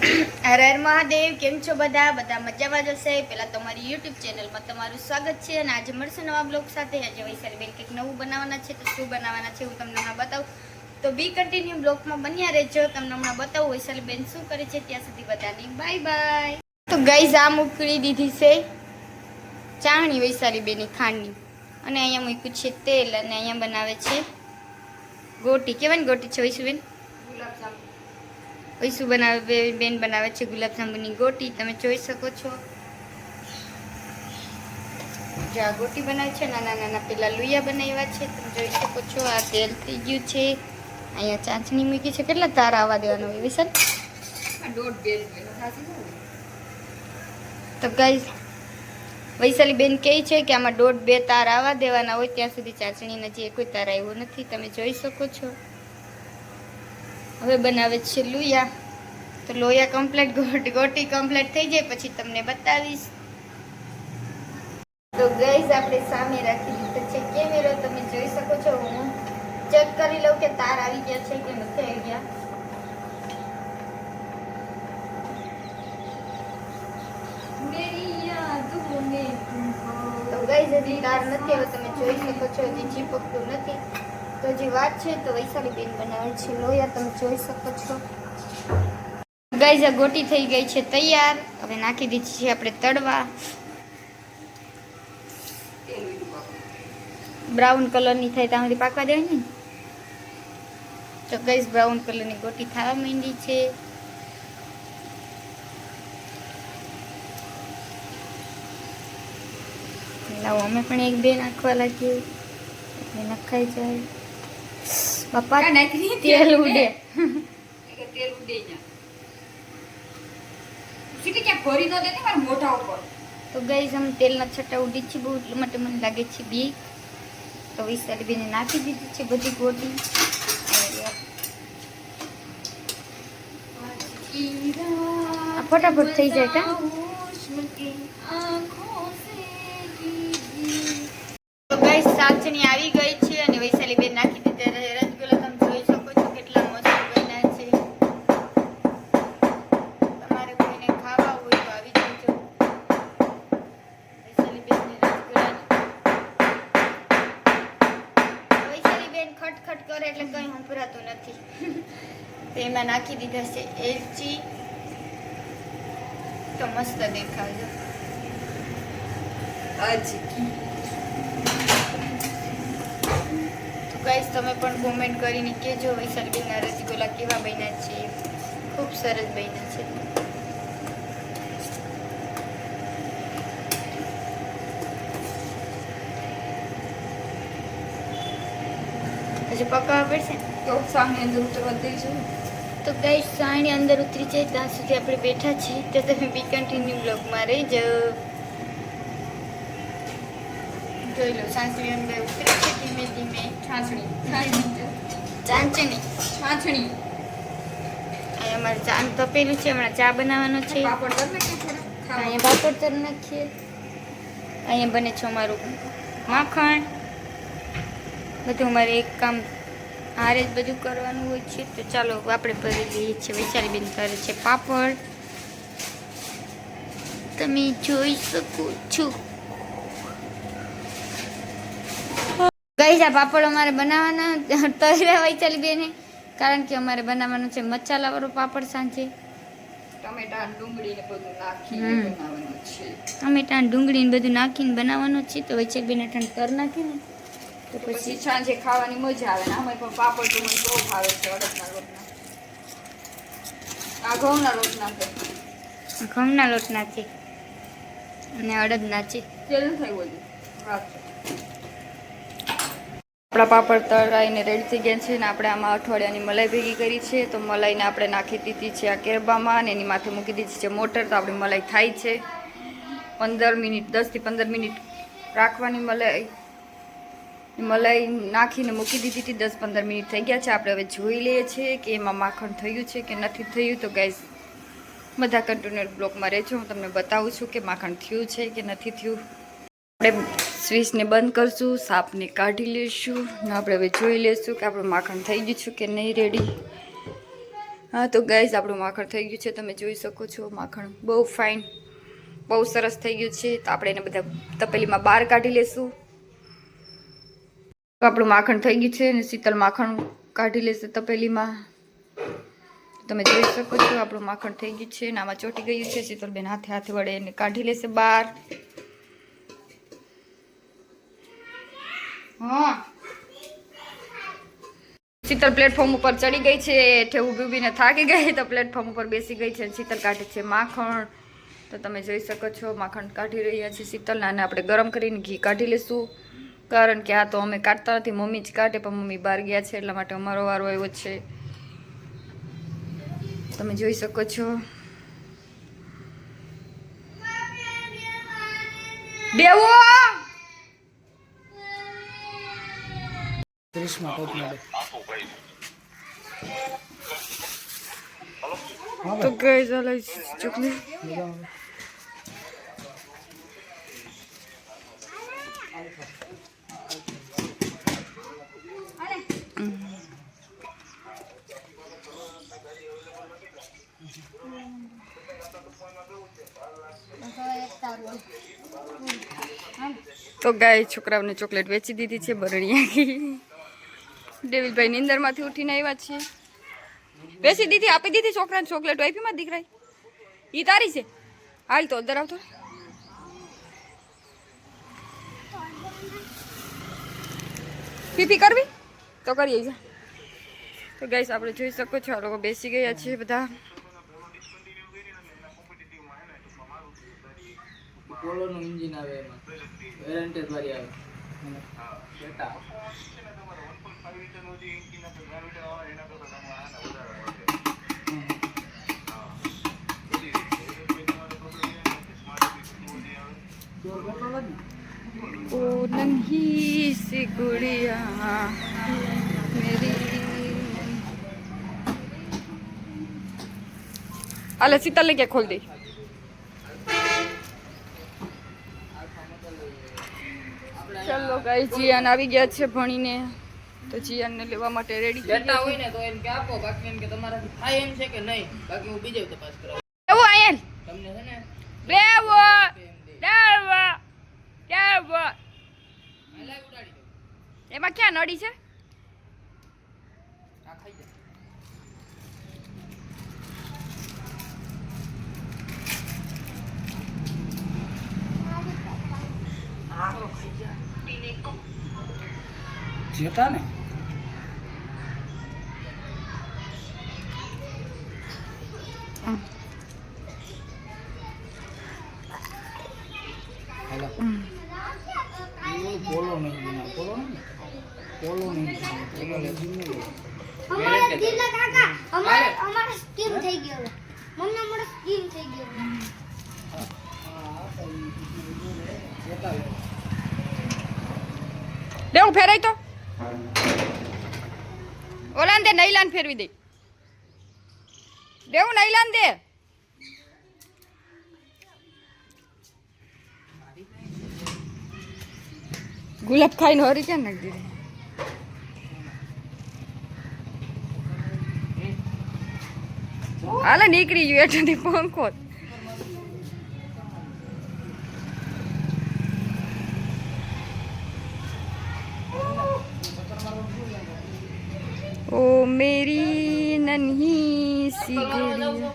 હર હર મહાદેવ, કેમ છો બધા? બધા મજામાં જશે પહેલાં તમારી યુટ્યુબ ચેનલમાં તમારું સ્વાગત છે અને આજે મળશે નવા બ્લોગ સાથે. આજે વૈશાલી બેન કંઈક નવું બનાવવાના છે, તો શું બનાવવાના છે હું તમને હમણાં બતાવું. તો બી કન્ટિન્યુ બ્લોગમાં બન્યા રહેજો. તમને હમણાં બતાવું વૈશાલી બેન શું કરે છે. ત્યાં સુધી બધાની બાય બાય તો ગઈ આમ ઉકળી દીધી છે ચાણી વૈશાલી બેની ખાંડની. અને અહીંયા મૂક્યું છે તેલ અને અહીંયા બનાવે છે ગોટી. કેવાની ગોટી છે વૈશુબેન વૈસુ બનાવે બેન બનાવે છે ગુલાબજાંબુની ગોટી તમે જોઈ શકો છો. જો આ ગોટી બનાવે છે નાના નાના પેલા લુયા બનાવ્યા છે તમે જોઈ શકો છો આ તેલ થઈ ગયું છે. અહીંયા ચાંચણી મૂકી છે કેટલા તારા આવવા દેવાનો હોય વિશાલ? દોઢ બે? તો ગાઈ વૈશાલી બેન કહે છે કે આમાં દોઢ બે તાર આવવા દેવાના હોય ત્યાં સુધી ચાંચણીના જે કોઈ તાર આવ્યો નથી તમે જોઈ શકો છો. હવે બનાવે છે લોયા. તો લોયા કમ્પ્લીટ ગોટ ગોટી કમ્પ્લીટ થઈ જાય પછી તમને બતાવીશ. તો ગાઈઝ આપણે સામે રાખી દીધો છે કેમેરો તમે જોઈ શકો છો હું ચેક કરી લઉં કે તાર આવી ગયા છે કે નથી આવી ગયા. તો ગાઈઝ હજી તાર નથી હવે તમે જોઈ શકો છો હજી ચીપકતું નથી. તો જે વાત છે તો વૈશાલી બેન બનાવે છે. લોયા તમે જોઈ શકો છો. ગાઈઝ, આ ગોટી થઈ ગઈ છે તૈયાર. હવે નાખી દીધી છે આપણે તળવા. બ્રાઉન કલરની થાય ત્યાં સુધી પાકવા દેવાની તો ગાઈઝ, બ્રાઉન કલરની ગોટી થવા માંડી છે. લાવો, અમે પણ એક બે નાખવા લાગીએ. નખાઈ જાય. દીધી? તેલ ઉડે. તેલ ઉડે તો ગાઈઝ આમ તેલના છટા ઉડી છે બહુ એટલા માટે મને લાગે છે બી. તો વિસ્તારી બેને નાખી દીધી છે બધી ગોટી. ફટાફટ થઈ જાય કા? તો ગાઈસ ચાચણી આવી ગઈ છે અને વૈશાલી બેન નાખી કંઈ નથી. તો એમાં નાખી દીધા છે એલચી. તો મસ્ત દેખાજો તો ગાઈસ તમે પણ કોમેન્ટ કરીને કહેજો વૈશાલીબેનના રસગુલ્લા કેવા બન્યા છે. ખૂબ સરસ બન્યા છે. હજી પકાવવા પડશે ને? તો સામે અંદર ઉતરવા દઈશું તો ગાઈસ સાણી અંદર ઉતરી જાય ત્યાં સુધી આપણે બેઠા છીએ. તો તમે બી કન્ટિન્યુ બ્લોગમાં રહેજો. જોઈ લો સાંસળી અંદર ઉતરે છે ધીમે ધીમે. છાંચણી ચાંચણી. છાંચણી અહીંયા અમારે ચા તપેલું છે હમણાં ચા બનાવવાનો છે. અહીંયા પાપડ તર નાખીએ. અહીંયા બને છે અમારું માખણ. બધું અમારે એક કામ હારે જ બધું કરવાનું હોય છે. તો ચાલો આપણે ભરી દઈએ છીએ વૈશાલી બેન કરે છે પાપડ. તમે જોઈ શકો છો. ગઈ આ પાપડ અમારે બનાવવાના તૈયાર વૈશાલી બેને કારણ કે અમારે બનાવવાનું છે મસાલાવાળો પાપડ સાંજે. ટમેટા ડુંગળી ને બધું નાખીને બનાવવાનું છે. ટમેટા ડુંગળી ને બધું નાખીને બનાવવાનું છે. તો વચ્ચે બેને ઠંડ કર નાખીને તો પછી સાંજે ખાવાની મજા આવે ને આમાં પણ પાપડ તો મને બહુ ભાવે છે અડદના લોટના. આ ઘઉંના લોટના છે. ઘઉંના લોટ છે અને અડદના છે. તેલ થઈ ગયું આપણા પાપડ તળાઈને રેડી થઈ ગયા છે ને આપણે આમાં અઠવાડિયાની મલાઈ ભેગી કરી છે. તો મલાઈને આપણે નાખી દીધી છે આ કેરબામાં અને એની માથે મૂકી દીધી છે મોટર. તો આપણી મલાઈ થાય છે. પંદર મિનિટ દસથી પંદર મિનિટ રાખવાની મલાઈ. મલાઈ નાખીને મૂકી દીધી હતી. દસ પંદર મિનિટ થઈ ગયા છે. આપણે હવે જોઈ લઈએ છીએ કે એમાં માખણ થયું છે કે નથી થયું. તો ગાઈઝ બધા કન્ટિન્યુઅર બ્લોકમાં રહેજો. હું તમને બતાવું છું કે માખણ થયું છે કે નથી થયું. આપણે સ્વિચને બંધ કરશું, સાપને કાઢી લઈશું ને આપણે હવે જોઈ લઈશું કે આપણું માખણ થઈ ગયું છે કે નહીં રેડી હા, તો ગાઈઝ આપણું માખણ થઈ ગયું છે. તમે જોઈ શકો છો, માખણ બહુ ફાઇન બહુ સરસ થઈ ગયું છે. તો આપણે એને બધા તપેલીમાં બહાર કાઢી લેશું તો આપણું માખણ થઈ ગયું છે અને શીતલ માખણ કાઢી લેશે તપેલીમાં. તમે જોઈ શકો છો આપણું માખણ થઈ ગયું છે અને આમાં ચોટી ગયું છે. શીતલબેન હાથે હાથે વડે એને કાઢી લેશે બહાર. હા. શીતલ પ્લેટફોર્મ ઉપર ચડી ગઈ છે એઠે ઊભી ઊભીને થાકી ગઈ તો પ્લેટફોર્મ ઉપર બેસી ગઈ છે શીતલ કાઢે છે માખણ. તો તમે જોઈ શકો છો, માખણ કાઢી રહ્યા છે શીતલ અને આપણે ગરમ કરીને ઘી કાઢી લેશું. કારણ કે આ તો અમે કાઢતા નથી મમ્મી જ કાઢે પણ મમ્મી બહાર ગયા છે એટલા માટે અમારો વારો આવ્યો છે. તમે જોઈ શકો છો. મળે. તો ગઈ ચાલે ચૂકલી? તો ગાય છોકરાઓને ચોકલેટ વેચી દીધી છે બરણિયા ડેવિલભાઈ નીંદરમાંથી ઉઠીને આવ્યા છીએ વેચી દીધી, આપી દીધી છોકરાને ચોકલેટ આપી માં દીકરા ઈ તારી છે? હાલ તો અંદર આવતો. પીપી કરવી? તો કરીએ તો ગાઈસ, આપણે જોઈ શકો છો, આ લોકો બેસી ગયા છે બધા. પોલોનું એન્જિન આવે એમાં વેરંટેજ વાળી આવે બેટા ओ नन्ही सी गुड़िया मेरी अले शीतल ने क्या खोल दी ચલો ગાઈ જીયાન આવી ગયા છે ભણીને. તો જીયાનને લેવા માટે રેડી થઈ બેટા હોય ને તો એમ કે આપો બાકી એમ કે તમારાથી થાય એમ છે કે નહીં? બાકી હું બીજે તપાસ કરાવું. એવો આયન તમને છે ને બેવો ડાળવા દો એમાં ક્યાં નડી છે? જેતા ને હેલો પોલો નહીં બના પોલો નહીં પોલો નહીં પોલો નહીં અમારા કાકા અમારા અમારા સ્કીન થઈ ગયો હવે. મમ્મી અમારા સ્કીન થઈ ગયો લેવું ફેરાય તો ઓલાન દે, નૈલાન ફેરવી દે. દેવું નૈલાન દે. ગુલાબ ખાઈને હરી ક્યાં નાખી દીધી? હાલે, નીકળી ગયું એટલે પંખો ओ मेरी नन्ही सी गुड़िया